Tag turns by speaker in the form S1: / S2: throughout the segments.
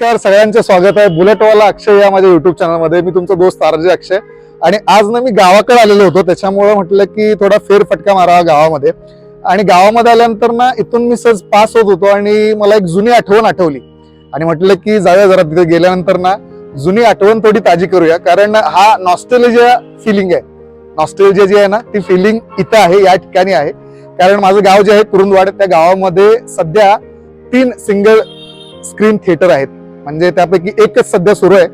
S1: नमस्कार सगळ्यांचे स्वागत आहे बुलेटवाला अक्षय या माझ्या युट्यूब चॅनलमध्ये मी तुमचा दोस्त आरजे अक्षय. आणि आज ना मी गावाकडे आलेलो होतो त्याच्यामुळे म्हटलं की थोडा फेरफटका मारावा गावामध्ये. आणि गावामध्ये आल्यानंतर ना इथून मी सहज पास होत होतो आणि मला एक जुनी आठवण आठवली. आणि म्हटलं की जाऊया जरा तिथे गेल्यानंतर ना जुनी आठवण थोडी ताजी करूया. कारण हा नॉस्टेलिजिया फिलिंग आहे. नॉस्टेलिजिया जी आहे ना ती फिलिंग इथं आहे या ठिकाणी आहे. कारण माझं गाव जे आहे कुरुंदवाड त्या गावामध्ये सध्या तीन सिंगल स्क्रीन थिएटर आहेत. म्हणजे त्यापैकी एकच सध्या सुरू आहे.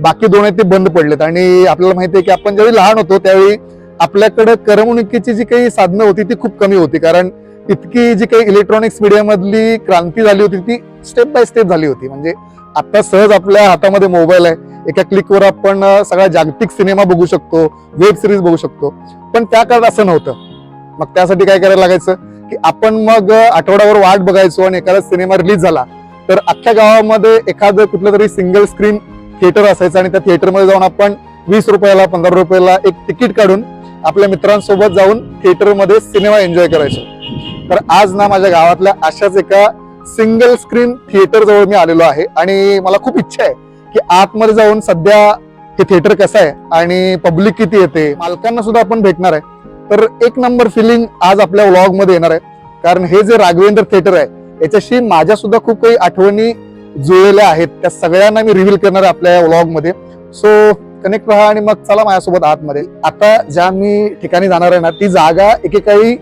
S1: बाकी दोन आहेत ते बंद पडलेत. आणि आपल्याला माहिती आहे की आपण ज्यावेळी लहान होतो त्यावेळी आपल्याकडे करमणुकीची जी काही साधनं होती ती खूप कमी होती. कारण इतकी जी काही इलेक्ट्रॉनिक्स मीडियामधली क्रांती झाली होती ती स्टेप बाय स्टेप झाली होती. म्हणजे आता सहज आपल्या हातामध्ये मोबाईल आहे. एका क्लिकवर आपण सगळा जागतिक सिनेमा बघू शकतो वेब सिरीज बघू शकतो. पण त्या काळात असं नव्हतं. मग त्यासाठी काय करायला लागायचं? की आपण मग आठवड्यावर वाट बघायचो आणि एखादा सिनेमा रिलीज झाला. तर अख्ख्या गावामध्ये एखादं कुठलं तरी सिंगल स्क्रीन थिएटर असायचं आणि त्या थिएटरमध्ये जाऊन आपण वीस रुपयाला पंधरा रुपयाला एक तिकीट काढून आपल्या मित्रांसोबत जाऊन थिएटरमध्ये सिनेमा एन्जॉय करायचो. तर आज ना माझ्या गावातल्या अशाच एका सिंगल स्क्रीन थिएटर जवळ मी आलेलो आहे आणि मला खूप इच्छा आहे की आतमध्ये जाऊन सध्या हे थिएटर कसं आहे आणि पब्लिक किती येते मालकांना सुद्धा आपण भेटणार आहे. तर एक नंबर फिलिंग आज आपल्या व्लॉगमध्ये येणार आहे. कारण हे जे राघवेंद्र थिएटर आहे याच्याशी माझ्या सुद्धा खूप काही आठवणी जुळलेल्या आहेत. त्या सगळ्यांना मी रिव्हील करणार आहे आपल्या व्लॉगमध्ये. सो कनेक्ट राहा आणि मग चला माझ्यासोबत आतमध्ये. आता ज्या मी ठिकाणी जाणार आहे ना ती जागा एकेकाळी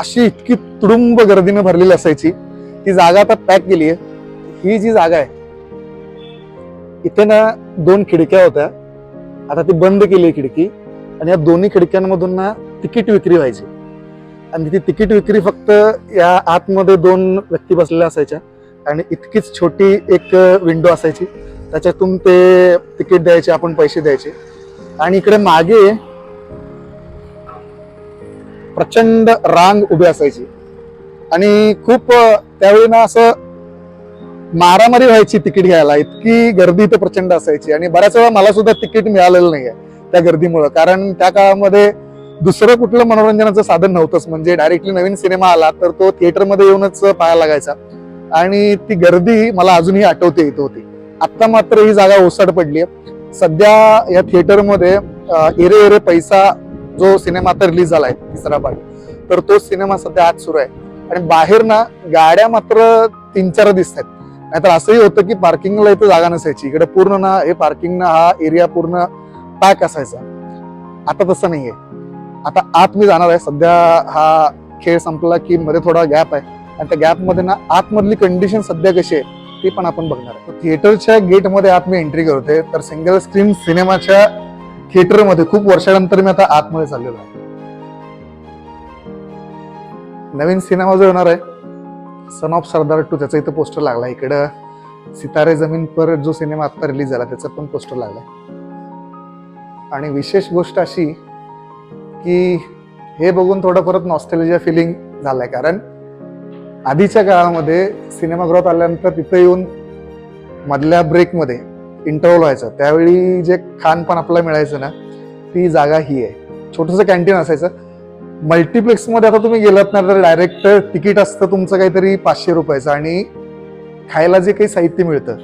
S1: अशी इतकी तुडुंब गर्दीने भरलेली असायची. ती जागा आता पॅक केली आहे. ही जी जागा आहे इथे ना दोन खिडक्या होत्या. आता ती बंद केली आहे खिडकी. आणि या दोन्ही खिडक्यांमधून ना तिकीट विक्री व्हायची. आणि ती तिकीट विक्री फक्त या आतमध्ये दोन व्यक्ती बसलेल्या असायच्या. आणि इतकीच छोटी एक विंडो असायची. त्याच्यातून ते तिकीट द्यायचे आपण पैसे द्यायचे. आणि इकडे मागे प्रचंड रांग उभी असायची. आणि खूप त्यावेळी ना असं मारामारी व्हायची तिकीट घ्यायला. इतकी गर्दी इथं प्रचंड असायची. आणि बऱ्याच वेळा मला सुद्धा तिकीट मिळालेलं नाही आहे त्या गर्दीमुळं. कारण त्या काळामध्ये दुसरं कुठलं मनोरंजनाचं साधन नव्हतंच. म्हणजे डायरेक्टली नवीन सिनेमा आला तर तो थिएटरमध्ये येऊनच पाहायला लागायचा. आणि ती गर्दी मला अजूनही आठवते येत होती. आत्ता मात्र ही जागा ओसाड पडली आहे सध्या या थिएटरमध्ये एरे एरे पैसा जो सिनेमा आता रिलीज झालाय तिसरा पार्ट तर तो सिनेमा सध्या आज सुरू आहे. आणि बाहेर ना गाड्या मात्र तीन चार दिसत आहेत नाहीतर असंही होतं की पार्किंगला इथं जागा नसायची. इकडे पूर्ण ना हे पार्किंग ना हा एरिया पूर्ण पॅक असायचा. आता तसं नाहीये. आता आत मी जाणार आहे. सध्या हा खेळ संपला की मध्ये थोडा गॅप आहे. आणि त्या गॅपमध्ये ना आतमधली कंडिशन सध्या कशी आहे ती पण आपण बघणार आहे. थिएटरच्या गेटमध्ये आत मी एंट्री करतोय. तर सिंगल स्क्रीन सिनेमाच्या थिएटरमध्ये खूप वर्षानंतर मी आता आतमध्ये चाललेलो आहे. नवीन सिनेमा जो येणार आहे सन ऑफ सरदार टू त्याचं इथं पोस्टर लागला इकडं सितारे जमीन पर जो सिनेमा आता रिलीज झाला त्याचं पण पोस्टर लागलाय. आणि विशेष गोष्ट अशी की हे बघून थोडं परत नॉस्टेलिजिया फिलिंग झालंय. कारण आधीच्या काळामध्ये सिनेमागृहात आल्यानंतर तिथं येऊन मधल्या ब्रेकमध्ये इंटरव्हल व्हायचं. त्यावेळी जे खानपान आपल्याला मिळायचं ना ती जागा ही आहे. छोटंसं कॅन्टीन असायचं. मल्टिप्लेक्समध्ये आता तुम्ही गेलात ना तर डायरेक्ट तिकीट असतं तुमचं काहीतरी पाचशे रुपयाचं आणि खायला जे काही साहित्य मिळतं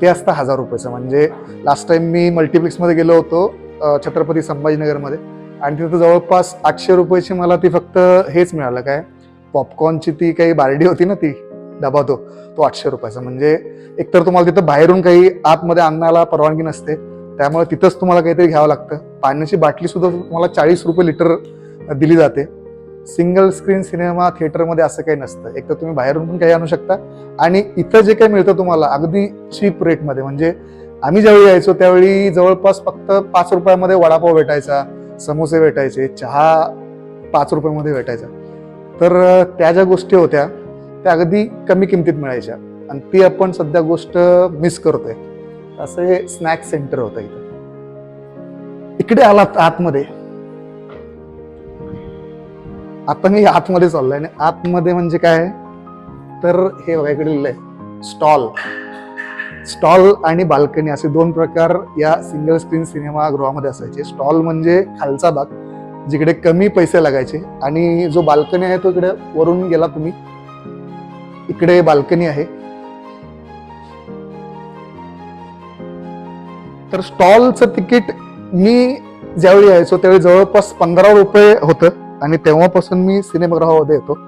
S1: ते असतं हजार रुपयाचं. म्हणजे लास्ट टाइम मी मल्टिप्लेक्समध्ये गेलो होतो छत्रपती संभाजीनगरमध्ये. आणि तिथं जवळपास आठशे रुपयाची मला ती फक्त हेच मिळालं. काय? पॉपकॉर्नची ती काही बारडी होती ना ती डबा तो तो आठशे रुपयाचा. म्हणजे एकतर तुम्हाला तिथं बाहेरून काही आतमध्ये आणण्याला परवानगी नसते त्यामुळे तिथंच तुम्हाला काहीतरी घ्यावं लागतं. पाण्याची बाटली सुद्धा तुम्हाला चाळीस रुपये लिटर दिली जाते. सिंगल स्क्रीन सिनेमा थिएटरमध्ये असं काही नसतं. एक तर तुम्ही बाहेरून पण काही आणू शकता. आणि इथं जे काही मिळतं तुम्हाला अगदी चीप रेटमध्ये म्हणजे आम्ही ज्यावेळी यायचो त्यावेळी जवळपास फक्त पाच रुपयामध्ये वडापाव भेटायचा समोसे भेटायचे चहा पाच रुपयामध्ये भेटायचा. तर त्या ज्या गोष्टी होत्या त्या अगदी कमी किमतीत मिळायच्या. आणि ती आपण सध्या गोष्ट मिस करतोय. असं हे स्नॅक सेंटर होतं इथं. इकडे आलात आतमध्ये. आता मी आतमध्ये चाललोय आणि आतमध्ये म्हणजे काय? तर हे बघा इकडे लिहिलंय स्टॉल स्टॉल आणि बाल्कनी असे दोन प्रकार या सिंगल स्क्रीन सिनेमागृहामध्ये असायचे. स्टॉल म्हणजे खालचा भाग जिकडे कमी पैसे लागायचे आणि जो बाल्कनी आहे तो इकडे वरून गेला तुम्ही. इकडे बाल्कनी आहे. तर स्टॉलचं तिकीट मी ज्यावेळी यायचो त्यावेळी जवळपास पंधरा रुपये होतं आणि तेव्हापासून मी सिनेमागृहामध्ये येतो.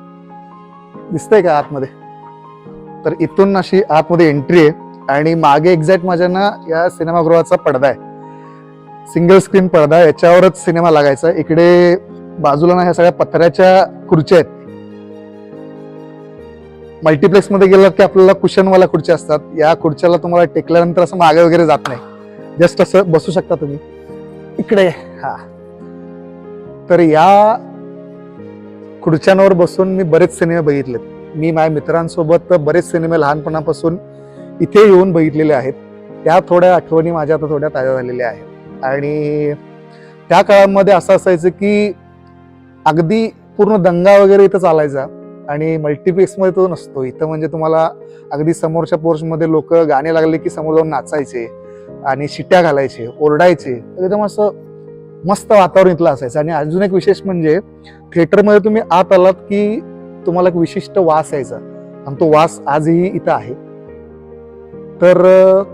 S1: दिसतंय का आतमध्ये? तर इथून अशी आतमध्ये एंट्री आहे. आणि मागे एक्झॅक्ट माझ्या ना या सिनेमागृहाचा पडदा आहे. सिंगल स्क्रीन पडदा याच्यावरच सिनेमा लागायचा. इकडे बाजूला ना ह्या सगळ्या पत्र्याच्या खुर्च्या आहेत. मल्टिप्लेक्समध्ये गेलात की आपल्याला कुशनवाल्या खुर्च्या असतात. या खुर्च्याला तुम्हाला टेकल्यानंतर असं मागे वगैरे जात नाही. जस्ट असं बसू शकता तुम्ही. इकडे हा. तर या खुर्च्यांवर बसून मी बरेच सिनेमे बघितलेत. मी माझ्या मित्रांसोबत बरेच सिनेमे लहानपणापासून इथे येऊन बघितलेले आहेत. त्या थोड्या आठवणी माझ्या आता थोड्या ताज्या झालेल्या आहेत. आणि त्या काळामध्ये असं असायचं की अगदी पूर्ण दंगा वगैरे इथं चालायचा. आणि मल्टिप्लेक्समध्ये तो नसतो. इथं म्हणजे तुम्हाला अगदी समोरच्या पोर्चमध्ये लोक गाणे लागले की समोर जाऊन नाचायचे आणि शिट्ट्या घालायचे ओरडायचे. एकदम असं मस्त वातावरण इथलं असायचं. आणि अजून एक विशेष म्हणजे थिएटरमध्ये तुम्ही आत आलात की तुम्हाला एक विशिष्ट वास यायचा. आणि तो वास आजही इथं आहे. तर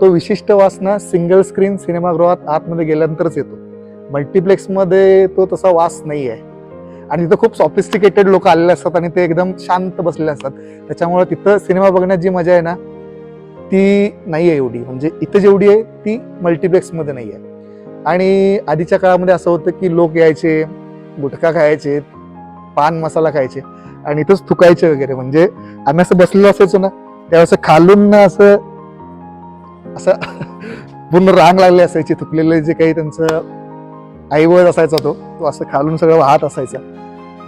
S1: तो विशिष्ट वासना सिंगल स्क्रीन सिनेमागृहात आतमध्ये गेल्यानंतरच येतो. मल्टिप्लेक्समध्ये तो तसा वास नाही आहे. आणि तिथं खूप सॉफिस्टिकेटेड लोक आलेले असतात आणि ते एकदम शांत बसलेले असतात. त्याच्यामुळे तिथं सिनेमा बघण्यात जी मजा आहे ना ती नाही आहे एवढी. म्हणजे इथं जेवढी आहे ती मल्टिप्लेक्समध्ये नाही आहे. आणि आधीच्या काळामध्ये असं होतं की लोक यायचे गुटखा खायचे पान मसाला खायचे आणि इथंच थुकायचे वगैरे. म्हणजे आम्ही असं बसलेलो असायचो ना त्यावेळेस खालून असं असं पूर्ण रांग लागले असायची थुकलेले जे काही त्यांचं आईवळ असायचा तो तो असं खालून सगळं वाहत असायचा.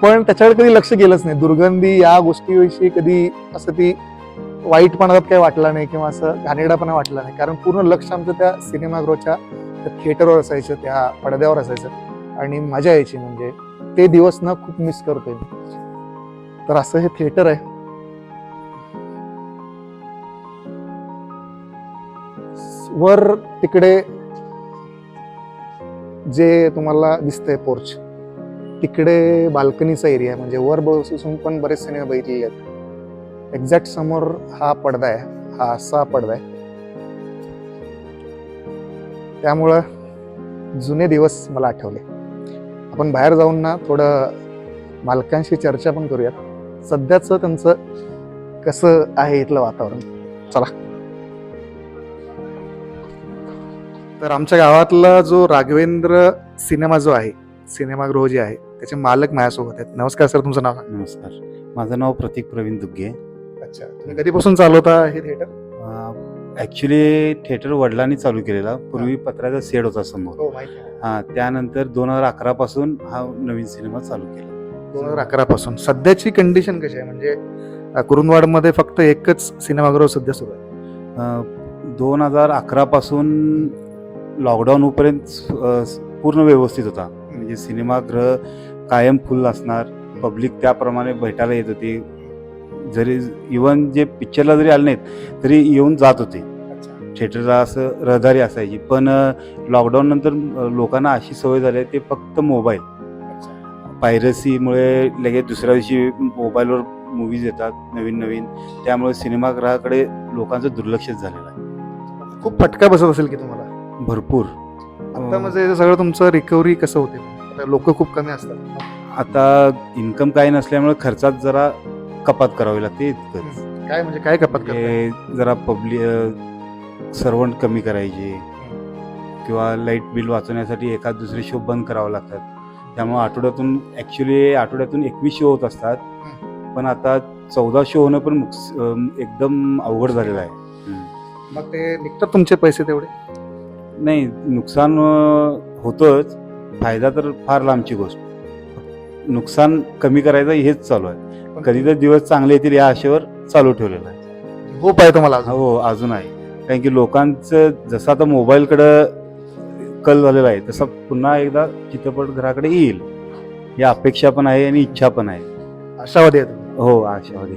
S1: पण त्याच्याकडे कधी लक्ष गेलंच नाही. दुर्गंधी या गोष्टीविषयी कधी असं ती वाईटपणात काही वाटला नाही किंवा असं घाणेरडापणा वाटला नाही. कारण पूर्ण लक्ष आमचं त्या सिनेमागृहाच्या थिएटरवर असायचं त्या पडद्यावर असायचं. आणि मजा यायची म्हणजे ते दिवस ना खूप मिस करतोय तर असं हे थिएटर आहे. वर तिकडे जे तुम्हाला दिसतंय पोर्च तिकडे बाल्कनीचा एरिया आहे. म्हणजे वर बसून पण बरेच सिनेमे बघितलेले आहेत. एक्झॅक्ट समोर हा पडदा आहे. हा असा पडदा आहे. त्यामुळं जुने दिवस मला आठवले. आपण बाहेर जाऊन ना थोडं मालकांशी चर्चा पण करूयात. सध्याचं त्यांचं कसं आहे इथलं वातावरण? चला. तर आमच्या गावातला जो राघवेंद्र सिनेमा जो आहे सिनेमागृह जे आहे त्याचे मालक माझ्यासोबत आहेत. नमस्कार सर तुमचं नाव सांगा.
S2: नमस्कार. माझं नाव प्रतीक प्रवीण दुग्गे.
S1: अच्छा. तुम्ही कधीपासून चालवता हे थिएटर
S2: ॲक्च्युली थिएटर वडिलांनी चालू केलेला. पूर्वी पत्र्याचा सेड होता समोर.
S1: हो माहिती
S2: हा त्यानंतर दोन हजार अकरा पासून हा नवीन सिनेमा चालू केला.
S1: दोन हजार अकरा पासून. सध्याची कंडिशन कशी आहे? म्हणजे अं, कुरुंदवाडमध्ये फक्त एकच सिनेमागृह सध्या सुरू आहे.
S2: दोन हजार अकरा पासून लॉकडाऊन होईपर्यंत अ, पूर्ण व्यवस्थित होता. म्हणजे सिनेमागृह कायम फुल असणार पब्लिक त्याप्रमाणे भेटायला येत होती. जरी इवन जे पिक्चरला जरी आले नाहीत तरी येऊन जात होते. थिएटरला असं रहदारी असायची. पण लॉकडाऊन नंतर लोकांना अशी सवय झाली आहे ते फक्त मोबाईल पायरसीमुळे लगेच दुसऱ्या दिवशी मोबाईलवर मूवीज येतात नवीन नवीन. त्यामुळे सिनेमागृहाकडे लोकांचं दुर्लक्षच झालेलं आहे.
S1: खूप फटका बसत असेल की तुम्हाला?
S2: भरपूर.
S1: आता म्हणजे सगळं तुमचं रिकव्हरी कसं होते? लोक खूप कमी असतात.
S2: आता इन्कम काही नसल्यामुळे खर्चात जरा कपात करावी लागते इतकंच.
S1: काय म्हणजे काय कपात?
S2: हे जरा पब्लिक सर्वंट कमी करायचे. किंवा लाइट बिल वाचवण्यासाठी एखाद दुसरे शो बंद करावे लागतात. त्यामुळे आठवड्यातून ॲक्च्युली आठवड्यातून एकवीस शो होत असतात. पण आता चौदा शो होणं पण एकदम अवघड झालेलं आहे.
S1: मग ते निघतात तुमचे पैसे तेवढे?
S2: नाही नुकसान होतंच. फायदा तर फार लांबची गोष्ट. नुकसान कमी करायचं हेच चालू आहे. कधी तर दिवस चांगले येतील या आशेवर चालू ठेवलेलं आहे.
S1: होप आहे तुम्हाला.
S2: हो अजून आहे. कारण की लोकांचं जसं आता मोबाईलकडं कल झालेला आहे तसा पुन्हा एकदा चित्रपटगृहाकडे येईल. या अपेक्षा पण आहे आणि इच्छा पण आहे.
S1: आशावादी.
S2: हो आशावादी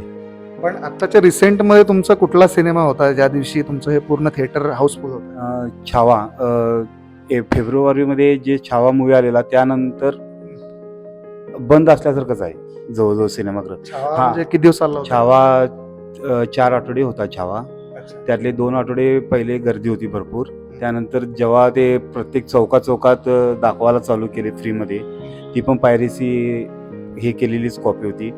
S1: पण आताच्या रिसेंटमध्ये तुमचा कुठला सिनेमा होता? ज्या दिवशी तुमचं हे पूर्ण थिएटर हाऊसफुल होतं?
S2: छावा. फेब्रुवारीमध्ये जे छावा मूवी आलेला त्यानंतर बंद असल्यासारखंच आहे. जवळजवळ सिनेमागृह. हा.
S1: म्हणजे किती दिवस?
S2: छावा चार आठवडे होता छावा. त्यातले दोन आठवडे पहिले गर्दी होती भरपूर. त्यानंतर जेव्हा ते प्रत्येक चौका चौकात दाखवायला चालू केले फ्रीमध्ये ती पण पायरेसी हे केलेलीच कॉपी होती.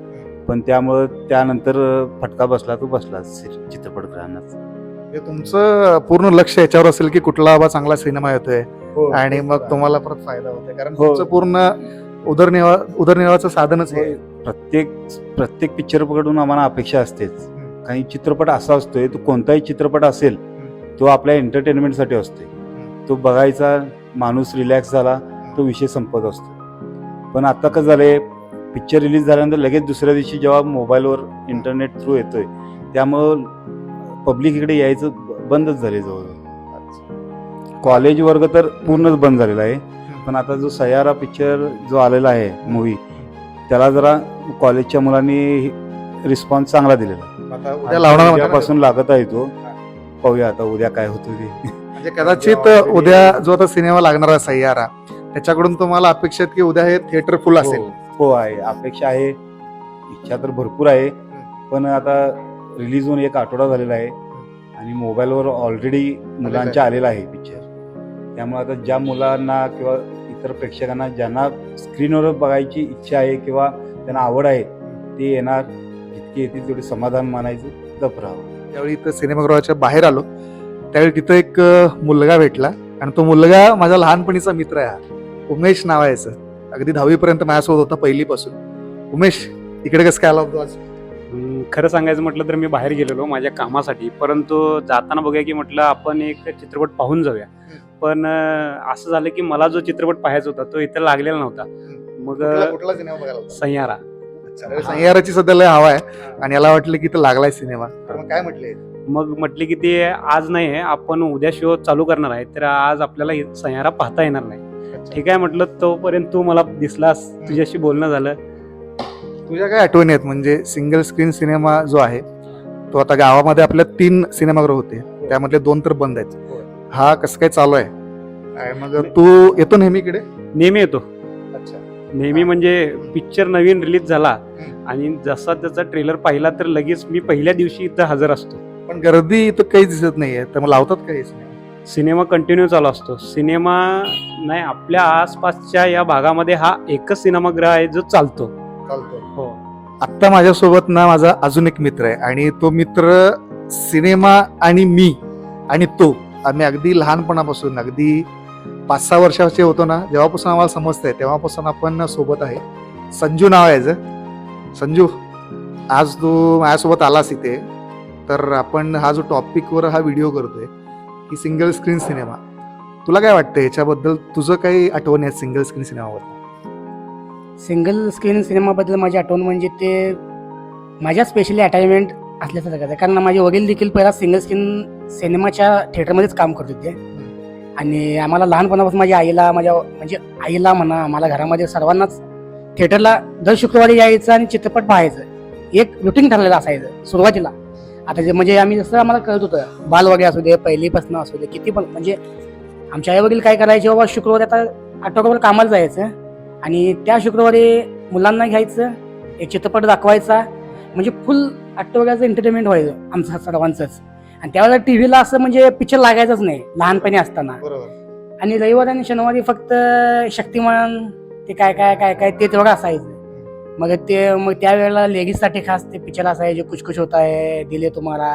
S2: पण त्यामुळं त्यानंतर फटका बसला तो बसला चित्रपटगृहांनाच
S1: म्हणजे तुमचं पूर्ण लक्ष याच्यावर असेल की कुठला बाबा चांगला सिनेमा येतोय आणि मग तुम्हाला परत फायदा होतोय. कारण
S2: हो.
S1: तुमचं पूर्ण उदरनिर्वाह उदरनिर्वाहाचं साधनच हे.
S2: प्रत्येक प्रत्येक पिक्चरकडून आम्हाला अपेक्षा असतेच. काही चित्रपट असा असतोय तो कोणताही चित्रपट असेल तो आपल्या एंटरटेनमेंटसाठी असतोय. तो बघायचा माणूस रिलॅक्स झाला तो विषय संपत असतो. पण आता कसं झालंय पिक्चर रिलीज झाल्यानंतर लगेच दुसऱ्या दिवशी जेव्हा मोबाईलवर इंटरनेट थ्रू येतोय त्यामुळं पब्लिक इकडे यायचं बंदच झाले जवळ कॉलेज वर्ग तर पूर्णच बंद झालेला आहे. पण आता जो सयारा पिक्चर जो आलेला आहे मूवी त्याला जरा कॉलेजच्या मुलांनी रिस्पॉन्स चांगला दिलेला? उद्यापासून लागत आहे तो. पाहूया आता उद्या काय होतं ते.
S1: म्हणजे कदाचित उद्या जो आता सिनेमा लागणार आहे सह्यारा त्याच्याकडून तुम्हाला अपेक्षा आहेत की उद्या हे थिएटर फुल असेल.
S2: हो, आहे अपेक्षा आहे इच्छा तर भरपूर आहे. पण आता रिलीज होऊन एक आठवडा झालेला आहे आणि मोबाईलवर ऑलरेडी मुलांच्या आलेला आहे पिक्चर त्यामुळे आता ज्या मुलांना किंवा इतर प्रेक्षकांना ज्यांना स्क्रीनवर बघायची इच्छा आहे किंवा त्यांना आवड आहे ते येणार. जितके येतील तेवढे समाधान मानायचं जप राहावं.
S1: त्यावेळी इथं सिनेमागृहाच्या बाहेर आलो. त्यावेळी तिथं एक मुलगा भेटला. आणि तो मुलगा माझा लहानपणीचा मित्र आहे हा. उमेश नावायचं अगदी दहावीपर्यंत माझ्यासोबत होता पहिलीपासून. उमेश इकडे कसं काय आला होता आज?
S3: खरं सांगायचं म्हटलं तर मी बाहेर गेलेलो माझ्या कामासाठी. परंतु जाताना बघूया की म्हटलं आपण एक चित्रपट पाहून जाऊया. पण असं झालं की मला जो चित्रपट पाहायचा होता तो इथं लागलेला नव्हता. मग
S1: कुठला- कुठला सिनेमा बघायला होता?
S3: सह्यारा
S1: अच्छा, सह्याराची सध्या लय हवा आहे आणि याला वाटलं की इथं लागलाय सिनेमा. तर मग काय म्हटले?
S3: मग म्हटले की ते आज नाही आहे आपण उद्या शो चालू करणार आहे तर आज आपल्याला सह्यारा पाहता येणार नाही. ठीक आहे म्हटलं तोपर्यंत तू मला दिसलास तुझ्याशी बोलणं झालं.
S1: तुझ्या काय आठवणी आहेत? म्हणजे सिंगल स्क्रीन सिनेमा जो आहे तो आता गावामध्ये आपल्या तीन सिनेमागृह होते. त्यामधले दोन तर बंद आहेत. हा. कसं काय चालू आहे? मग तू येतो नेहमी इकडे?
S3: नेहमी येतो.
S1: अच्छा.
S3: नेहमी म्हणजे पिक्चर नवीन रिलीज झाला आणि जसा त्याचा ट्रेलर पाहिला तर लगेच मी पहिल्या दिवशी इथं हजर असतो.
S1: पण गर्दी इथं काहीच दिसत नाहीये. तर मग लावतात का हे सिनेमा
S3: कंटिन्यू चालू असतो. सिनेमा नाही आपल्या आसपासच्या या भागामध्ये हा एकच सिनेमागृह आहे जो चालतो.
S1: चालतो.
S3: हो.
S1: आत्ता माझ्यासोबत ना माझा अजून एक मित्र आहे आणि तो मित्र सिनेमा आणि मी आणि तो आम्ही अगदी लहानपणापासून अगदी पाच सहा वर्षाचे होतो ना जेव्हापासून आम्हाला समजतंय तेव्हापासून आपण सोबत आहे. संजू नाव आहे याचं. संजू आज तू माझ्यासोबत आलास इथे तर आपण हा जो टॉपिकवर हा व्हिडिओ करतोय की सिंगल स्क्रीन सिनेमा तुला काय वाटतं याच्याबद्दल तुझं काही आठवण आहे सिंगल स्क्रीन सिनेमाबद्दल
S4: सिंगल स्क्रीन सिनेमाबद्दल माझी आठवण म्हणजे ते माझ्या स्पेशली अटॅचमेंट असल्याचं आहे. कारण माझे वडील देखील पहिला सिंगल स्क्रीन सिनेमाच्या थिएटरमध्येच काम करत होते. आणि आम्हाला लहानपणापासून माझ्या आईला माझ्या म्हणजे आईला म्हणा आम्हाला घरामध्ये सर्वांनाच थिएटरला दर शुक्रवारी यायचं आणि चित्रपट पाहायचं. एक रुटीन ठरलेलं असायचं सुरुवातीला. आता जे म्हणजे आम्ही जसं आम्हाला कळत होतं बाल वगैरे असू दे पहिलीपासून असू दे किती पण म्हणजे आमच्या आई वडील काय करायचे बाबा शुक्रवारी आता आठवड्याभर कामाला जायचं आणि त्या शुक्रवारी मुलांना घ्यायचं एक चित्रपट दाखवायचा म्हणजे फुल आठवड्याचं एंटरटेनमेंट व्हायचं आमचं सर्वांचंच. आणि त्यावेळेला टी व्हीला असं म्हणजे पिक्चर लागायचंच नाही लहानपणी असताना.
S1: बरोबर.
S4: आणि रविवारी आणि शनिवारी फक्त शक्तिमान ते काय काय काय काय ते तेवढं असायचं. मग ते मग त्यावेळेला लेडीजसाठी खास ते पिक्चर असायचे कुछ कुछ होता है दिले तुम्हाला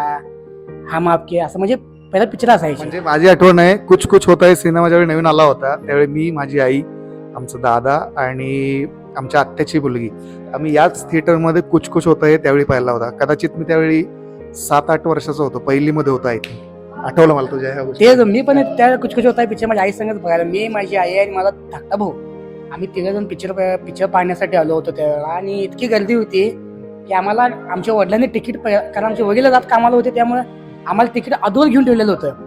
S4: हम आपके असं म्हणजे पहिला पिक्चर असायचे.
S1: म्हणजे माझी आठवण आहे कुछ कुछ होत आहे सिनेमा ज्यावेळी नवीन आला होता त्यावेळी मी माझी आई आमचा दादा आणि आमच्या आत्याची मुलगी आम्ही याच थिएटरमध्ये कुछ कुछ होत आहे त्यावेळी पाहिला होता. कदाचित मी त्यावेळी सात आठ वर्षाचा होतो पहिलीमध्ये होता आय आठवलं मला तुझ्या ह्या गोष्टी.
S4: ते मी पण त्या कुछ कुछ होता पिक्चर माझ्या आई संगत बघायला. मी माझी आई आणि माझा धाकटा भाऊ आम्ही तिघ जण पिक्चर पिक्चर पाहण्यासाठी आलो होतो त्यावेळेला. आणि इतकी गर्दी होती की आम्हाला आमच्या वडिलांनी तिकीट कारण आमचे वडील जात कामाला होते त्यामुळे आम्हाला तिकीट अदोर घेऊन ठेवलेलं होतं.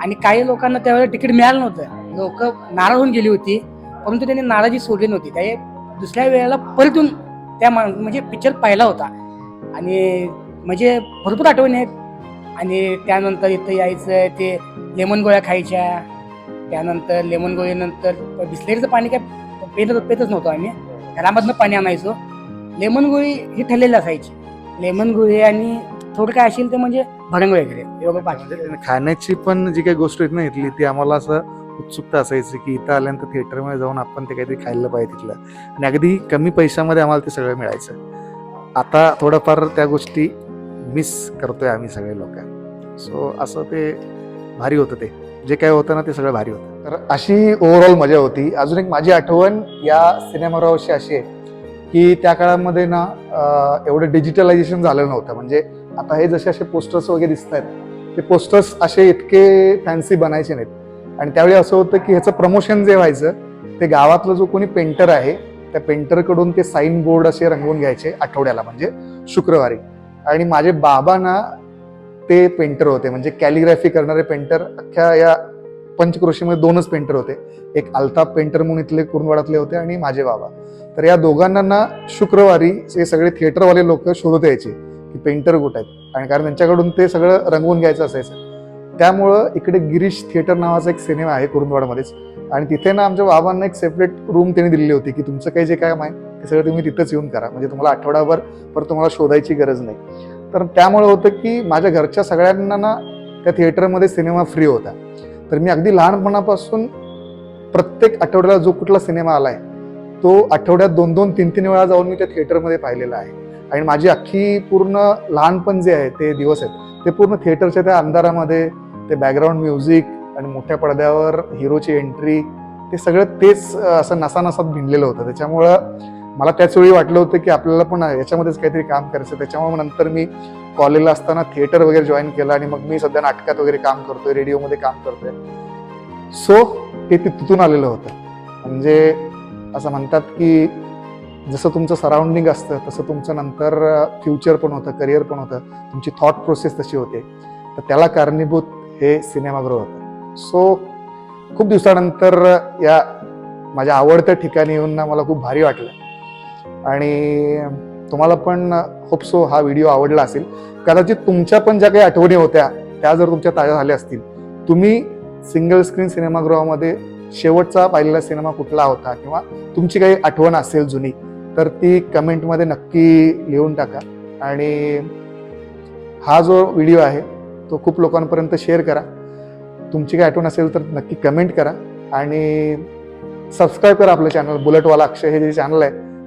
S4: आणि काही लोकांना त्यावेळेला तिकीट मिळालं नव्हतं. लोक नाराज होऊन गेली होती परंतु त्यांनी नाराजी सोडली नव्हती. त्या दुसऱ्या वेळेला परत येऊन त्या म्हणजे पिक्चर पाहिला होता. आणि म्हणजे भरपूर आठवण आहेत. आणि त्यानंतर इथं यायचं ते लेमन गोळ्या खायच्या. त्यानंतर लेमन गोळीनंतर बिस्लेरीचं पाणी काय पेत पेतच नव्हतो आम्ही. घरामधनं पाणी आणायचो. लेमन गोळी ही ठरलेली असायची. लेमन गोळी आणि थोडं काय असेल ते म्हणजे भडंग वगैरे एवढं
S1: म्हणजे खाण्याची पण जी काही गोष्ट आहेत ना इथली ती आम्हाला असं उत्सुकता असायची की इथं आल्यानंतर थिएटरमध्ये जाऊन आपण ते काहीतरी खायला पाहिजे तिथलं. आणि अगदी कमी पैशामध्ये आम्हाला ते सगळं मिळायचं. आता थोडंफार त्या गोष्टी मिस करतोय आम्ही सगळे लोक. सो असं ते भारी होतं ते. जे काय होतं ना ते सगळं भारी होतं. तर अशी ओव्हरऑल मजा होती. अजून एक माझी आठवण या सिनेमावरशी अशी आहे की त्या काळामध्ये ना एवढं डिजिटलायझेशन झालं नव्हतं. म्हणजे आता हे जसे असे पोस्टर्स वगैरे दिसत आहेत ते पोस्टर्स असे इतके फॅन्सी बनायचे नाहीत. आणि त्यावेळी असं होतं की ह्याचं प्रमोशन जे व्हायचं ते गावातलं जो कोणी पेंटर आहे त्या पेंटरकडून ते साईन बोर्ड असे रंगवून घ्यायचे आठवड्याला म्हणजे शुक्रवारी. आणि माझे बाबा ना ते पेंटर होते. म्हणजे कॅलिग्राफी करणारे पेंटर अख्ख्या या पंचक्रोशीमध्ये दोनच पेंटर होते. एक अल्ताफ पेंटर म्हणून इथले कुरुंदवाडातले होते आणि माझे बाबा. तर या दोघांना ना शुक्रवारी हे सगळे थिएटरवाले लोक शोधत यायचे की पेंटर कुठे आहेत. आणि कारण त्यांच्याकडून ते सगळं रंगवून घ्यायचं असायचं. त्यामुळं इकडे गिरीश थिएटर नावाचा एक सिनेमा आहे कुरुंदवाडमध्येच. आणि तिथे ना आमच्या बाबांना एक सेपरेट रूम त्यांनी दिलेली होती की तुमचं काही जे काम आहे ते सगळं तुम्ही तिथंच येऊन करा. म्हणजे तुम्हाला आठवडाभर पर तुम्हाला शोधायची गरज नाही. तर त्यामुळे होतं की माझ्या घरच्या सगळ्यांना ना त्या थिएटरमध्ये सिनेमा फ्री होता. तर मी अगदी लहानपणापासून प्रत्येक आठवड्याला जो कुठला सिनेमा आलाय तो आठवड्यात दोन दोन तीन तीन वेळा जाऊन मी त्या थिएटरमध्ये पाहिलेला आहे. आणि माझी अख्खी पूर्ण लहानपण जे आहे ते दिवस आहेत ते पूर्ण थिएटरच्या त्या अंधारामध्ये ते बॅकग्राऊंड म्युझिक आणि मोठ्या पडद्यावर हिरोची एंट्री ते सगळं तेच असं नसानसात भिनलेलं होतं. त्याच्यामुळं मला त्याच वेळी वाटलं होतं की आपल्याला पण याच्यामध्येच काहीतरी काम करायचं त्याच्यामुळे नंतर मी कॉलेजला असताना थिएटर वगैरे जॉईन केलं आणि मग मी सध्या नाटकात वगैरे काम करतोय रेडिओमध्ये काम करतोय. सो ते तिथून आलेलं होतं. म्हणजे असं म्हणतात की जसं तुमचं सराउंडिंग असतं तसं तुमचं नंतर फ्युचर पण होतं करिअर पण होतं. तुमची थॉट प्रोसेस तशी होते. तर त्याला कारणीभूत हे सिनेमागृह होतं. सो खूप दिवसानंतर या माझ्या आवडत्या ठिकाणी येऊन ना मला खूप भारी वाटलं. आणि तुम्हाला पण होपसो हा व्हिडिओ आवडला असेल. कदाचित तुमच्या पण ज्या काही आठवणी होत्या त्या जर तुमच्या ताज्या झाल्या असतील. तुम्ही सिंगल स्क्रीन सिनेमागृहामध्ये शेवटचा पाहिलेला सिनेमा कुठला होता किंवा तुमची काही आठवण असेल जुनी तर ती कमेंटमध्ये नक्की लिहून टाका. आणि हा जो व्हिडिओ आहे तो खूप लोकांपर्यंत शेअर करा. तुमची काही आठवण असेल तर नक्की कमेंट करा. आणि सबस्क्राईब करा आपलं चॅनल बुलेटवाला अक्षय हे जे चॅनल आहे